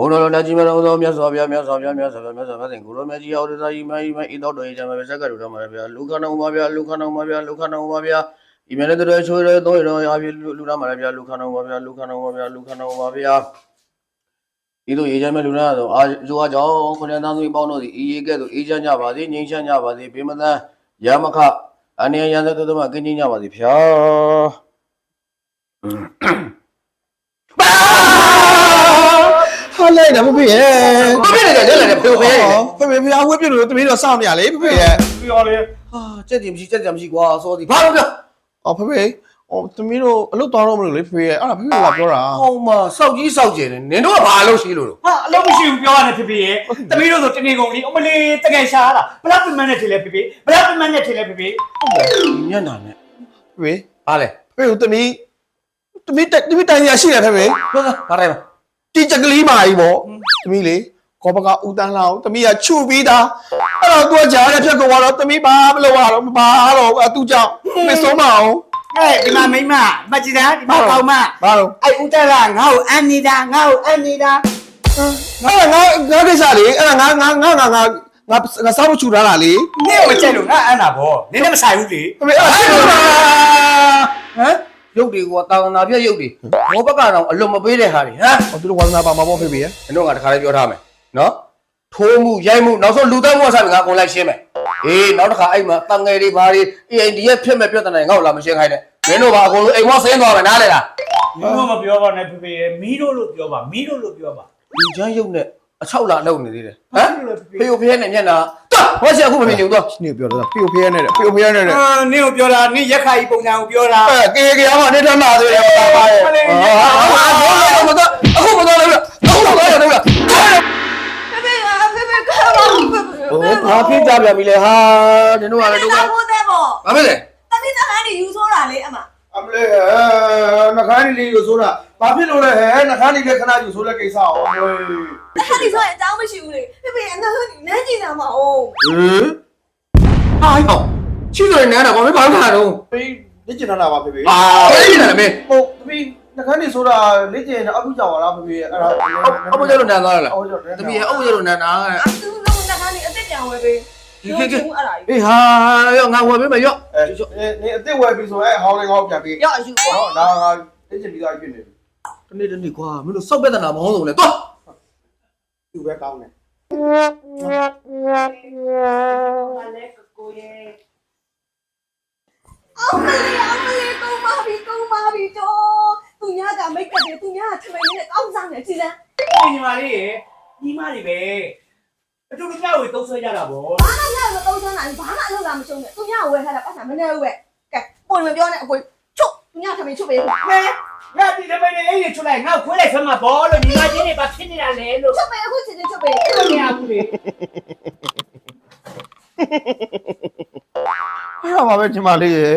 ဘုန်းတော်တော်ကြီးမတော်သောမြတ်စွာဘုရားမြတ်စွာဘုရားမြတ်စွာဘုရားမြတ်စွာဘုရားသင်ကိုရောမြတ်ကြီးအောင်တသာဤမဤမဤတော်တော်ဤကြမှာပဲစက္ကတူတော်မှာဗျာလူခဏုံပါဗျာလူခဏုံပါဗျာလူခဏုံပါဗျာဤမြတ်တဲ့ချိုးရဲတော့ရောအပြည့်လူတော်မှာဗျာလူခဏုံပါဗျာလူခဏုံပါဗျာလူခဏုံပါဗျာဤတို့ရေချမ်းမဲ့လူနာတော့အာဇိုအားကြောင့်ခொနသားသူပေါင်းတို့သည်ဤရေကဲ့သို့အေးချမ်းကြပါစေငြိမ်းချမ်းကြပါစေဘေမသန်ရမခအနေရန်သက်သက်မှကင်းကြီးကြပါစေဗျာ လိုက်တာဖေဖေရဲ့ဘာဖြစ်နေကြလဲလဲဖေဖေဖေဖေဖေအဝဲပြလို့တမီးတော့စောင့်နေရလေဖေဖေရဲ့ပြောလေဟာကြက်တင်မရှိကြက်ကြမရှိကွာစောဒီဘာလို့ပြောအော်ဖေဖေဟိုတမီးတို့အလုပ်တော်တော့မလို့လေဖေဖေရဲ့အဲ့ဒါဖေဖေကပြောတာဟောင်းမစောက်ကြီးစောက်ကျင်နေနင်တို့ကဘာလို့ရှိလို့လို့ဟာအလုံးမရှိဘူးပြောရတယ်ဖေဖေရဲ့တမီးတို့ဆိုတနေကုန်လေးအမလေးတကယ်ရှားတာဘလောက်ပြမနဲ့ထင်လဲဖေဖေဘလောက်ပြမနဲ့ထင်လဲဖေဖေညံ့တာနဲ့ဖေဖေဘာလဲဖေဖေတမီးတမီးတမီးတိုင်ရရှိတယ်ဖေဖေပြောစဘာလဲမ တီချက်ကလေးမာကြီးပေါ့တမီးလေကောပကဦးတန်းလာအောင်တမီးကချူပြီးသားအဲ့တော့သူကကြားရဖြတ်ကောတော့တမီးဘာမလုပ်ရတော့ဘာတော့အတူကြောင့်မဆုံးမအောင်ဟဲ့ဒီမှာမိမမကြည့်တာဒီမှာကောင်းမဘာလို့အဲ့ဦးတက်လာငါ့ကိုအန်နေတာငါ့ကိုအန်နေတာငါငါငါကိစ္စလေအဲ့ဒါငါငါငါငါငါငါငါစားဖို့ချူထားတာလေနင့်ကိုကြိုက်လို့ငါအန်တာဗောနင်းလည်းမဆိုင်ဘူးလေဖေဖေအဲ့ဒါရှိလို့လားဟမ် ရုပ်တွေကတာဝန်နာပြရုပ်တွေဘောဘက်ကတော့အလွန်မပေးတဲ့ဟာတွေဟမ်ဟောသူတို့ဝါသနာပါမှာပေါ့ဖေဖေရဲ့နင်တို့ကတခါလေးပြောထားမယ်နော်ထိုးမှုရိုက်မှုနောက်ဆုံးလူသားမှုအစားငါအကုန်လိုက်ရှင်းမယ်အေးနောက်တစ်ခါအဲ့မှာတန်ငယ်တွေဘာတွေ AID ရဲ့ဖြစ်မဲ့ပြဿနာတွေငါ့ကိုလာမရှင်းခိုင်းနဲ့မင်းတို့ဘာအကုန်လုံးအိမ်မောဆင်းသွားမယ်နားလေလားမင်းတို့မပြောပါနဲ့ဖေဖေရဲ့မီးတို့လို့ပြောပါမီးတို့လို့ပြောပါလူချမ်းရုပ်နဲ့အချောက်လာလုံနေသေးတယ်ဟမ်လို့ဖေဖေကိုဖေနဲ့မျက်နှာ တာဟောရှိအခုမမြင်ဘူးတော့နေပြောတာဖေဖေရဲ့နဲ့ဖေဖေရဲ့နဲ့အာနင့်ကိုပြောတာနင့်ရက်ခါကြီးပုံစံကိုပြောတာအဲကေကေအောင်နေတမ်းလာသေးတယ်ပါပါရဲ့အခုမတော့အခုမတော့လည်းအခုမတော့လည်းဖေဖေကဖေဖေခါပါဖေဖေဟိုဘာဖြစ်ကြပြန်ပြီလဲဟာနင်တို့ကလည်းတို့ကဘာလို့တဲ့ပေါ့ဘာဖြစ်လဲတမီးတခါနေယူဆိုးတာလေအမအမလေးနှခမ်းလေးလေးကိုဆိုတာဘာဖြစ်လို့လဲဟဲ့နှခမ်းလေးလေးခဏယူဆိုတဲ့ကိစ္စအောင်ဟေးတ ခါနေဆိုရင်အကြောင်းမရှိဘူးလေဖေဖေအနာနန်းကြည့်တာမဟုတ်ဟမ်ဟာဟောချစ်တယ်နန်းတာဘာဖြစ်ဘာလို့လာတော့ဖေလက်ကျင်လာပါဖေဖေအာဘယ်နေလဲမင်းဟုတ်ဖေနှခမ်းလေးဆိုတာလက်ကျင်အပုကြောင်လားဖေဖေအဲ့ဒါအဘကျတော့နန်းသွားလားအော်ကျော်တပည့်ရဲ့အဘကျတော့နန်းတာအတူလုံးတခါနေအစ်စ်ပြန်ဝဲပေးဒီကိစ္စအဲ့ဒါကြီးအေးဟာရောငါဝယ်ပေးမယ်ရော့အဲနေအစ်စ်ဝယ်ပြီဆိုအဲဟောင်းလေးဟောင်းပြန်ပြီရအယူပေါ့ဟောဒါကလက်ကျင်ပြီးသားဖြစ်နေပြီတနေ့တနေ့ကွာမင်းတို့စောက်ပြဿနာမဟုတ်ဆုံးလေတော့ သူပဲကောင်းတယ်အောင်မလေးအောင်မလေးကုန်းပါပြီကုန်းပါပြီတော့သူညာကမိတ်ကပ်တယ်သူညာကထမင်းနဲ့ကောင်းစားနေကြည်စမ်းညီမလေးရဲ့ညီမလေးပဲအတူတူကြောက်ဝေသုံးဆွဲကြတာဗောဘာမှလည်းမတုံးစမ်းနိုင်ဘာ ညာဝယ်ထားတာပတ်စံမနေဘူးပဲကဲပုံမပြောနဲ့အကိုချုပ်သူညာထမင်းချုပ်ပေးဟဲ့ငါဒီတမင်းလေးအဲ့ဒီချွလိုက်ငါခွေးလိုက်ဆမ်းမဘောလို့ညီမချင်းတွေဘာဖြစ်နေတာလဲလို့ချုပ်ပေးအခုချင်းချင်းချုပ်ပေးပြောနေရဘူးလေအဲ့ဒါပါပဲဒီမလေးရေ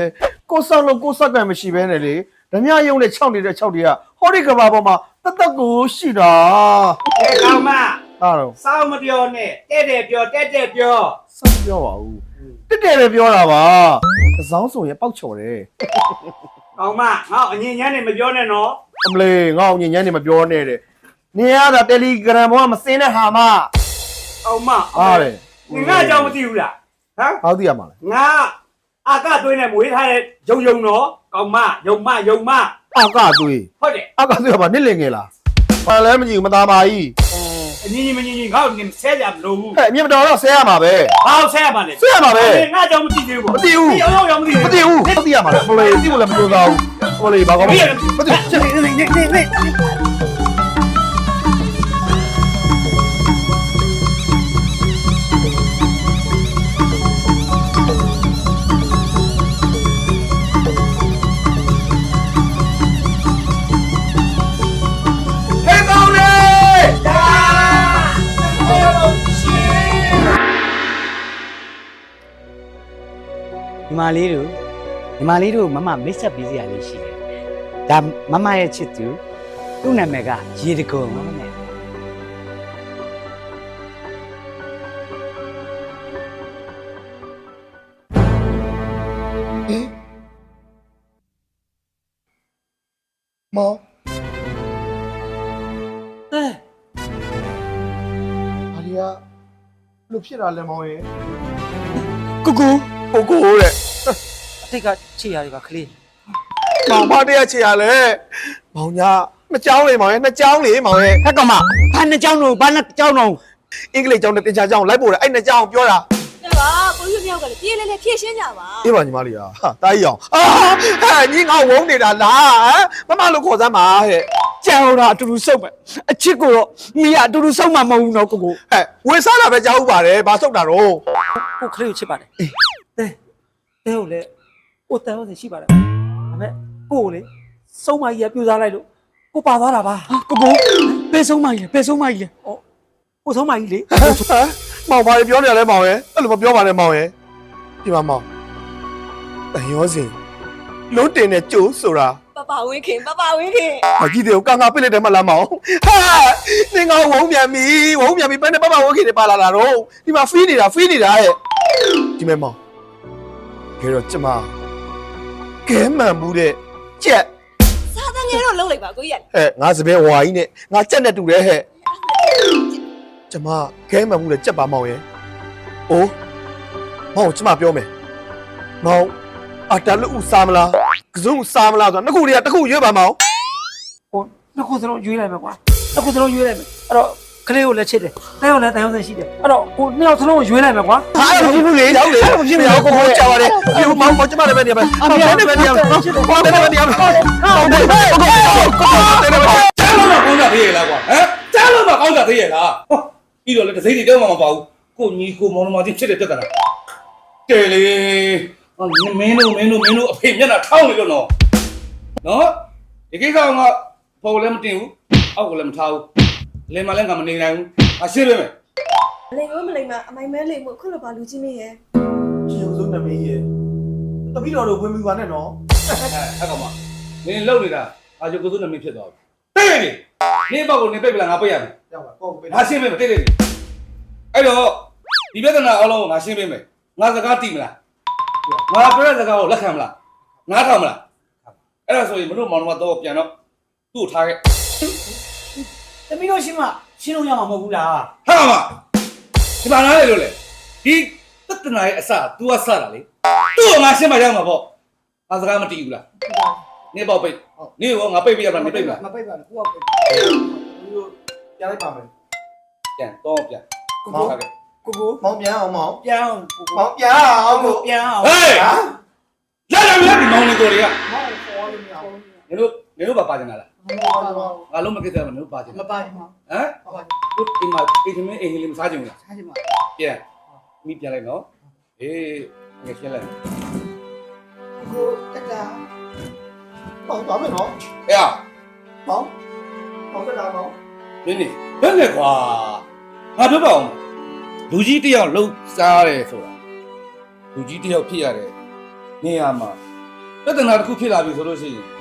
ကိုဆောက်လို့ကိုဆောက်ကံမရှိဘဲနဲ့လေဓမြယုံနဲ့6နေတဲ့6တွေကဟောဒီကဘာပေါ်မှာတသက်ကိုရှိတာအဲကောင်မအဲ့တော့စောင်းမပြောနဲ့တဲ့တဲ့ပြောတဲ့တဲ့ပြောစောက်ပြောပါဦးတက်တယ်ပဲပြောတာပါသစောင်းဆိုရင်ပောက်ချော်တယ် ကောင်မငါအငြင်းညမ်းနေမပြောနဲ့နော်အမလေးငါ့အောင်ညဉ့်ညမ်းနေမပြောနဲ့တဲ့နေရတာတယ်လီဂရမ်ပေါ်မှာမစင်းတဲ့ဟာမကောင်မဟာတယ်ငါအကြောင်းမသိဘူးလားဟမ်ဟောသိရမှာလဲငါအာကသွင်းနဲ့မွေးထားတဲ့ယုံယုံနော်ကောင်မယုံမယုံမအကသွေးဟုတ်တယ်အကသွေးကဘာနစ်လင်ငယ်လားဘာလဲမကြည့်ဘူးမသားပါကြီး အညီညီမညီညီငါ့ကိုဆဲကြမလို့ဘူးဟဲ့အမြင်မတော်တော့ဆဲရမှာပဲဘာလို့ဆဲရပါလဲဆဲရမှာပဲငါအကြောင်းမသိသေးဘူးမသိဘူးရောရောရောမသိမသိဘူးမသိရမှာလေအမလေးသိလို့လည်းမကြိုးစားဘူးအမလေးဘာကောင်းမလဲမသိဘူးချက်နေနေနေ မလေးတို့ညီမလေးတို့မမမိတ်ဆက်ပေးစရာလေးရှိတယ်။ဒါမမရဲ့ချစ်သူသူ့နာမည်ကရေတကုံမမနဲ့မောအဲလို့ဖြစ်တာလဲမောင်ရဲ့ကိုကိုကိုကိုတဲ့အ တိတ်ကခြေရာတွေပါခလေးမောင်မတရားချေရလဲမောင်ညာနှစ်ကြောင်းလေမောင်ရဲ့နှစ်ကြောင်းလေမောင်ရဲ့ဟဲ့ကောင်မဘာနှစ်ကြောင်းတော့ဘာနှစ်ကြောင်းတော့အင်္ဂလိပ်ကြောင်းနဲ့တင်ချာကြောင်းလိုက်ပို့တယ်အဲ့နှစ်ကြောင်းပြောတာကြပါကိုကြီးမြောက်ကလည်းပြေးလဲလဲဖြည့်ရှင်းကြပါအေးပါညီမလေးဟာတားကြီးအောင်အာဟဲ့ညီငါဝုန်းနေတာလားဟမ်မမလို့ခေါ်စမ်းပါဟဲ့ကြောင်တာအတူတူစုပ်မယ်အချစ်ကိုတော့မိကအတူတူစုပ်မှာမဟုတ်ဘူးနော်ကိုကိုဟဲ့ဝေစားတာပဲကြားဥပါတယ်ဘာဆုတ်တာတော့ကိုခလေးကိုချစ်ပါတယ်တဲတဲကိုလည်း ကိုတန်ဟုတ်စီရှိပါတယ်ဒါပေမဲ့ကိုကိုလေစုံမကြီးကပြူစားလိုက်လို့ကိုပါသွားတာပါဟာကိုကိုပဲဆုံးမကြီးလေပဲဆုံးမကြီးလေကိုဆုံးမကြီးလေဟမ်မောင်ဘာတွေပြောနေရလဲမောင်ရဲ့အဲ့လိုမပြောပါနဲ့မောင်ရဲ့ဒီမှာမောင်တန်ရောစင်လုံးတင်တဲ့ကျိုးဆိုတာပပဝင်းခင်ပပဝင်းခင်မကြည့်သေးဘူးကာကာပစ်လိုက်တယ်မလားမောင်ဟာသင်ကဝုံပြန်ပြီဝုံပြန်ပြီဘယ်နဲ့ပပဝုံခေနေပါလာတာတော့ဒီမှာဖီးနေတာဖီးနေတာဟဲ့ဒီမဲ့မောင်ခဲတော့ကျမ ကဲမှန်ဘူးတဲ့ကြက်စားတန်းငယ်တော့လုံးလိုက်ပါကိုကြီးဟဲ့ငါစပယ်ဝါကြီးနဲ့ငါကြက်နဲ့တူတယ်ဟဲ့ကျမကဲမှန်ဘူးတဲ့ကြက်ပါမောင်ရဲ့အိုးမောင်ကျမပြောမယ်မောင်အတလူစားမလားကစုံစားမလားဆိုတော့နှစ်ခုတည်းကတစ်ခုရွေးပါမောင်ဟိုနှစ်ခုစလုံးရွေးလိုက်မယ်ကွာနှစ်ခုစလုံးရွေးလိုက်မယ်အဲ့တော့ ခလေးကိုလည်းချစ်တယ်တဲကိုလည်းတန်ဟုတ်စီရှိတယ်အဲ့တော့ကိုနှစ်ယောက်စလုံးကိုရွေးလိုက်မယ်ကွာဟာအဲ့လိုဖြစ်ဘူးလေရောက်လေအဲ့လိုဖြစ်နေတော့ကိုကိုကြောက်ရတယ်ဒီမောင်မောင်ကျမလည်းပဲနေပါမောင်လည်းပဲနေပါမောင်လည်းပဲနေပါမောင်လည်းပဲကိုကိုကိုလည်းပဲကြားလို့မကောင်းတာသေးရဲ့လားဟမ်ကြားလို့မကောင်းတာသေးရဲ့လားဟောပြီးတော့လေတစိမ့်တွေတောင်းမှမပါဘူးကိုညီကိုမောင်နှမချင်းချစ်တဲ့တက်တာတဲလေဟောမင်းတို့မင်းတို့မင်းတို့အဖေမျက်နှာထောင်းနေလို့နော်နော်ဒီကိစ္စကပေါ်လည်းမတင်ဘူးအောက်ကလည်းမထားဘူး လင်မလည်းငါမနေနိုင်ဘူးအရှိရမယ်လိမ်မမလိမ်မအမိုင်မဲလိမ်မခုလိုပါလူကြီးမင်းရဲ့ရှင်စုနမင်းရဲ့တပီတော်တို့ဝင်ပြီးပါနဲ့နော်အဲ့အဲ့ကောင်မနင်လှုပ်နေတာအာရုံကုသနမင်းဖြစ်သွားပြီတိတ်နေနင်ဘောက်ကိုနင်ပိတ်ပလာငါပိတ်ရမယ်ရောက်ပါပေါ့ပဲငါရှင်းပေးမယ်တိတ်တိတ်အဲ့တော့ဒီပြဿနာအလုံးကိုငါရှင်းပေးမယ်ငါစကားတိမလားငါပြောတဲ့စကားကိုလက်ခံမလားနားထောင်မလားအဲ့ဒါဆိုရင်မတို့မောင်နှမတော့ပြန်တော့သူ့ကိုထားခဲ့ သမီးတို့ရှင်းမရှင်းလို့ရမှာမဟုတ်ဘူးလားဟာမဒီပါနာလေလို့လေဒီပြဿနာရဲ့အစ तू ကစတာလေသူ့ကိုငါရှင်းမှရမှာပေါ့ငါစကားမတီးဘူးလားနေပေါ့ပိတ်နေရောငါပိတ်ပြရမှာနေပိတ်မလားမပိတ်ပါနဲ့ကိုကပိတ်ပြန်လိုက်ပါမယ်ပြန်တော့ပြန်ထားခဲ့ကိုကိုမောင်ပြန်အောင်မောင်ပြန်အောင်ကိုကိုမောင်ပြန်အောင်လို့ပြန်အောင်ဟေးလာလာလာဒီမောင်နေကိုတွေကမောင်ခေါ်လို့မရဘူး နေတို့နေတို့ပါပါကြတာလားမောင်ပါပါငါလုံးမကိစ္စမနေတို့ပါကြမတာပါဘူးဟမ်တို့အိမ်မှာအိမ်သမီးအိမ်ကလေးမစားကြဘူးလားစားချင်ပါပြန်မိပြန်လိုက်နော်အေးငါရှင်းလိုက်ကိုတက်ကမောင်သွားမယ်နော်အေးอ่ะမောင်မောင်ကလာမောင်နင်းနေဘယ်နဲ့ကွာငါပြောပါအောင်လူကြီးတယောက်လှုပ်စားတယ်ဆိုတာလူကြီးတယောက်ဖြစ်ရတယ်နေရာမှာပြဿနာတစ်ခုဖြစ်လာပြီဆိုလို့ရှိရင်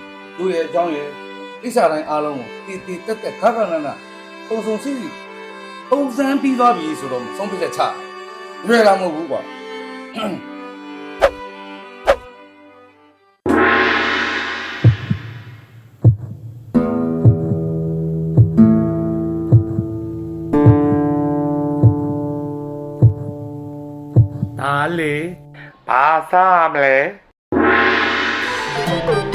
သူ့ရဲ့အကြောင်းရဲ့ကိစ္စတိုင်းအားလုံးကိုတီတီတက်တက်ခါခါနာနာပုံစုံစီစီပုံစံပြီးသွားပြီဆိုတော့ဆုံးဖြတ်ချက်ချရွယ်လာမဟုတ်ဘူးကွာဒါလေဘာစားမလဲမ